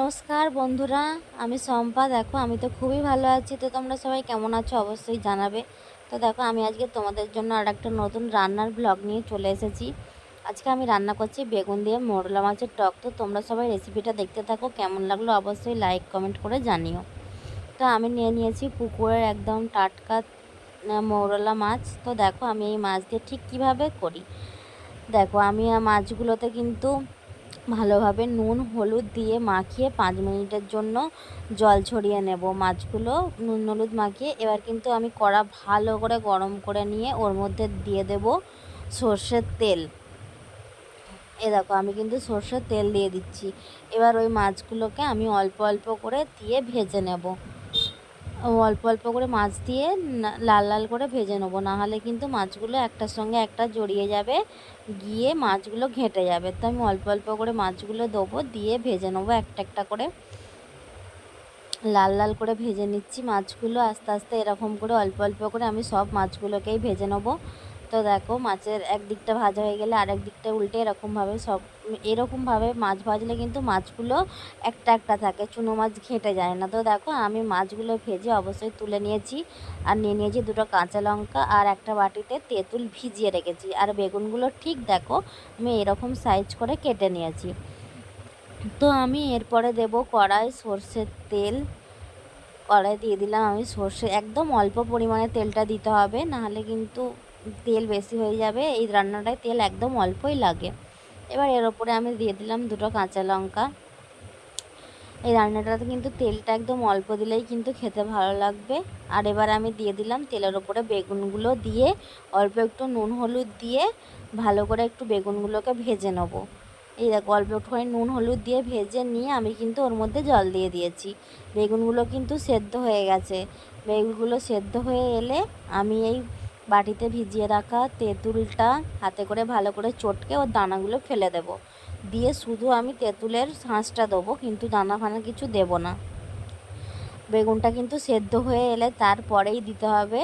নমস্কার বন্ধুরা, আমি সম্পা দেখো, আমি তো খুবই ভালো আছি। তো তোমরা সবাই কেমন আছো? অবশ্যই জানাবে। তো দেখো, আমি আজকে তোমাদের জন্য আর একটা নতুন রান্নার ব্লগ নিয়ে চলে এসেছি। আজকে আমি রান্না করছি বেগুন দিয়ে মোরলা মাছের টক। তো তোমরা সবাই রেসিপিটা দেখতে থাকো। কেমন লাগল অবশ্যই লাইক কমেন্ট করে জানিও। তো আমি নিয়ে নিয়েছি পুকুরের একদম টাটকা মৌরলা মাছ। তো দেখো, আমি এই মাছ দিয়ে ঠিক কীভাবে করি? দেখো, আমি মাছগুলোতে কিন্তু ভালোভাবে নুন, হলুদ দিয়ে মাখিয়ে পাঁচ মিনিটের জন্য জল ছড়িয়ে নেব। মাছগুলো নুন, হলুদ মাখিয়ে এবার কিন্তু আমি কড়া ভালো করে গরম করে নিয়ে ওর মধ্যে দিয়ে দেব সর্ষের তেল। এ দেখো, আমি কিন্তু সর্ষের তেল দিয়ে দিচ্ছি। এবার ওই মাছগুলোকে আমি অল্প অল্প করে দিয়ে ভেজে নেব। অল্প অল্প করে মাছ দিয়ে লাল লাল করে ভেজে নেব। নাহলে কিন্তু মাছগুলো একটার সঙ্গে একটা জড়িয়ে যাবে, গিয়ে মাছগুলো ঘেঁটে যাবে। তো আমি অল্প অল্প করে মাছগুলো দেবো, দিয়ে ভেজে নেব একটা একটা করে। লাল লাল করে ভেজে নিচ্ছি মাছগুলো। আস্তে আস্তে এরকম করে অল্প অল্প করে আমি সব মাছগুলোকেই ভেজে নেব। তো দেখো মাছের এক দিকটা ভাজা হয়ে গেলে আরেক দিকটা উল্টে এরকমভাবে সব, এরকমভাবে মাছ ভাজলে কিন্তু মাছগুলো একটা একটা থাকে, চুনো মাছ ঘেঁটে যায় না। তো দেখো আমি মাছগুলো ভেজে অবশ্যই তুলে নিয়েছি আর নিয়ে নিয়েছি দুটো কাঁচা লঙ্কা আর একটা বাটিতে তেঁতুল ভিজিয়ে রেখেছি। আর বেগুনগুলো ঠিক দেখো আমি এরকম সাইজ করে কেটে নিয়েছি। তো আমি এরপরে দেব কড়াই সর্ষের তেল। কড়াই দিয়ে দিলাম আমি সর্ষে, একদম অল্প পরিমাণে তেলটা দিতে হবে, নাহলে কিন্তু তেল বেশি হয়ে যাবে, এই রান্নাটায় তেল একদম অল্পই লাগে। এবার এর ওপরে আমি দিয়ে দিলাম দুটো কাঁচা লঙ্কা। এই রান্নাটাতে কিন্তু তেলটা একদম অল্প দিলেই কিন্তু খেতে ভালো লাগবে। আর এবার আমি দিয়ে দিলাম তেলের ওপরে বেগুনগুলো দিয়ে অল্প একটু নুন হলুদ দিয়ে ভালো করে একটু বেগুনগুলোকে ভেজে নেব। এই দেখো, অল্প একটুখানি নুন হলুদ দিয়ে ভেজে নিয়ে আমি কিন্তু ওর মধ্যে জল দিয়ে দিয়েছি। বেগুনগুলো কিন্তু সেদ্ধ হয়ে গেছে। বেগুনগুলো সেদ্ধ হয়ে এলে আমি এই বাটিতে ভিজিয়ে রাখা তেঁতুলটা হাতে করে ভালো করে চটকে ওর দানাগুলো ফেলে দেব। দিয়ে শুধু আমি তেঁতুলের শাঁসটা দেবো, কিন্তু দানা ফানা কিছু দেব না। বেগুনটা কিন্তু সেদ্ধ হয়ে এলে তারপরেই দিতে হবে,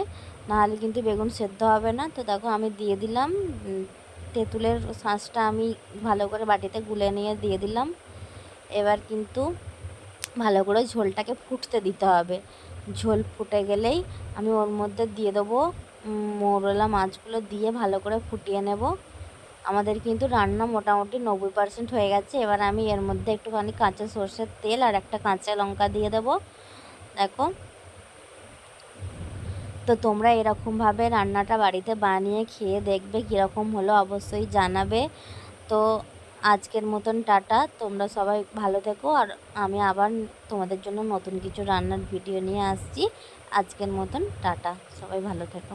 নাহলে কিন্তু বেগুন সেদ্ধ হবে না। তো দেখো আমি দিয়ে দিলাম তেঁতুলের শাঁসটা আমি ভালো করে বাটিতে গুলে নিয়ে দিয়ে দিলাম। এবার কিন্তু ভালো করে ঝোলটাকে ফুটতে দিতে হবে। ঝোল ফুটে গেলেই আমি ওর মধ্যে দিয়ে দেবো মোরলা মাছগুলো দিয়ে ভালো করে ফুটিয়ে নেব। আমাদের কিন্তু রান্না মোটামুটি নব্বই পার্সেন্ট হয়ে গেছে। এবার আমি এর মধ্যে একটুখানি কাঁচা সর্ষের তেল আর একটা কাঁচা লঙ্কা দিয়ে দেবো। দেখো। তো তোমরা এরকমভাবে রান্নাটা বাড়িতে বানিয়ে খেয়ে দেখবে কীরকম হলো, অবশ্যই জানাবে। তো আজকের মতন টাটা। তোমরা সবাই ভালো থেকো আর আমি আবার তোমাদের জন্য নতুন কিছু রান্নার ভিডিও নিয়ে আসছি। আজকের মতন টাটা। সবাই ভালো থেকো।